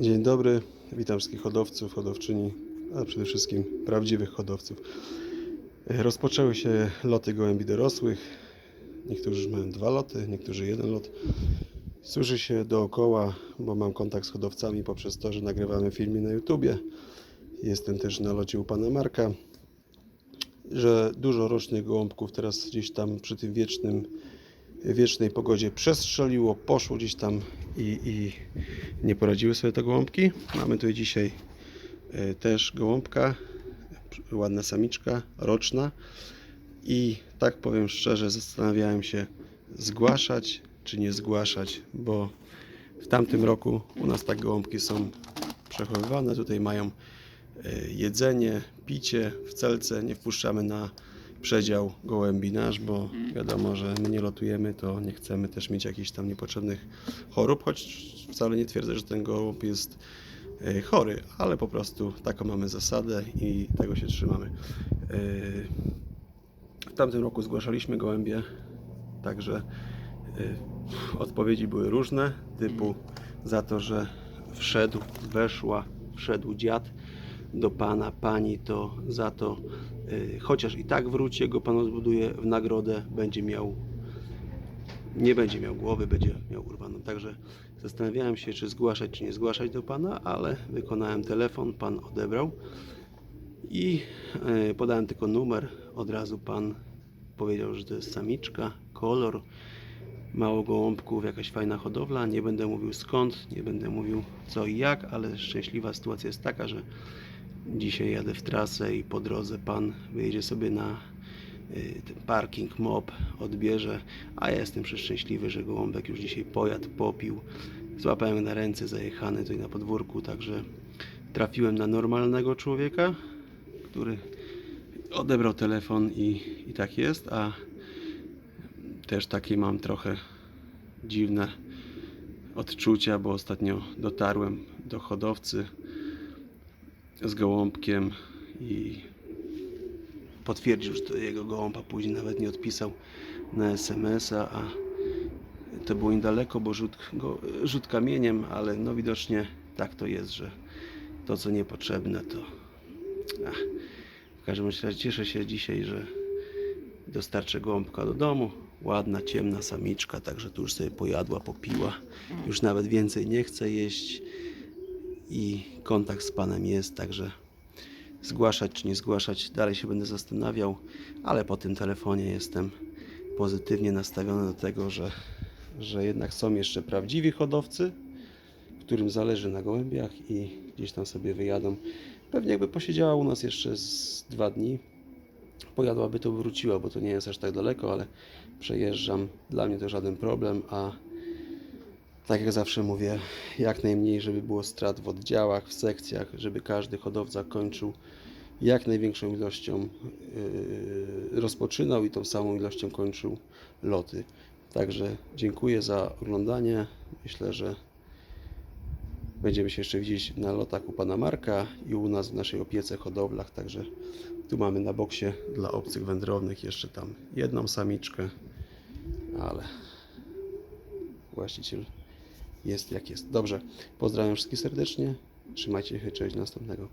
Dzień dobry, witam wszystkich hodowców, hodowczyni, a przede wszystkim prawdziwych hodowców. Rozpoczęły się loty gołębi dorosłych. Niektórzy już mają dwa loty, niektórzy jeden lot. Słyszy się dookoła, bo mam kontakt z hodowcami poprzez to, że nagrywamy filmy na YouTubie. Jestem też na locie u pana Marka, że dużo rocznych gołąbków teraz gdzieś tam przy tym wiecznym wiecznej pogodzie przestrzeliło, poszło gdzieś tam i, i nie poradziły sobie te gołąbki. Mamy tutaj dzisiaj e, też gołąbka, ładna samiczka, roczna. I tak powiem szczerze, zastanawiałem się zgłaszać czy nie zgłaszać, bo w tamtym roku u nas tak gołąbki są przechowywane, tutaj mają e, jedzenie, picie w celce, nie wpuszczamy na przedział gołębi nasz, bo wiadomo, że my nie lotujemy, to nie chcemy też mieć jakichś tam niepotrzebnych chorób, choć wcale nie twierdzę, że ten gołąb jest e, chory, ale po prostu taką mamy zasadę i tego się trzymamy. E, W tamtym roku zgłaszaliśmy gołębie, także e, odpowiedzi były różne, typu za to, że wszedł, weszła, wszedł dziad do pana, pani, to za to, y, chociaż i tak wróci, jego pan odbuduje w nagrodę, będzie miał, nie będzie miał głowy, będzie miał urwaną. Także zastanawiałem się, czy zgłaszać, czy nie zgłaszać do pana, ale wykonałem telefon, pan odebrał i y, podałem tylko numer. Od razu pan powiedział, że to jest samiczka, kolor, mało gołąbków, jakaś fajna hodowla. Nie będę mówił skąd, nie będę mówił co i jak, ale szczęśliwa sytuacja jest taka, że dzisiaj jadę w trasę i po drodze pan wyjedzie sobie na y, ten parking MOP, odbierze, a ja jestem przeszczęśliwy, że gołąbek już dzisiaj pojadł, popił. Złapałem na ręce zajechany tutaj na podwórku, także trafiłem na normalnego człowieka, który odebrał telefon i, i tak jest, a też takie mam trochę dziwne odczucia, bo ostatnio dotarłem do hodowcy z gołąbkiem i potwierdził, że to jego gołąb, później nawet nie odpisał na SMS-a, a to było niedaleko, bo rzut, go, rzut kamieniem, ale no widocznie tak to jest, że to co niepotrzebne to ach, w każdym razie cieszę się dzisiaj, że dostarczę gołąbka do domu. Ładna, ciemna samiczka, także tu już sobie pojadła, popiła. Już nawet więcej nie chce jeść i kontakt z Panem jest, także zgłaszać czy nie zgłaszać, dalej się będę zastanawiał, ale po tym telefonie jestem pozytywnie nastawiony do tego, że, że jednak są jeszcze prawdziwi hodowcy, którym zależy na gołębiach i gdzieś tam sobie wyjadą. Pewnie jakby posiedziała u nas jeszcze z dwa dni, pojadłaby to wróciła, bo to nie jest aż tak daleko, ale przejeżdżam. Dla mnie to żaden problem, a tak jak zawsze mówię, jak najmniej, żeby było strat w oddziałach, w sekcjach, żeby każdy hodowca kończył jak największą ilością, yy, rozpoczynał i tą samą ilością kończył loty. Także dziękuję za oglądanie. Myślę, że będziemy się jeszcze widzieć na lotach u pana Marka i u nas w naszej opiece hodowlach. Także tu mamy na boksie dla obcych wędrownych jeszcze tam jedną samiczkę, ale właściciel jest jak jest. Dobrze, pozdrawiam wszystkich serdecznie. Trzymajcie się, cześć, następnego.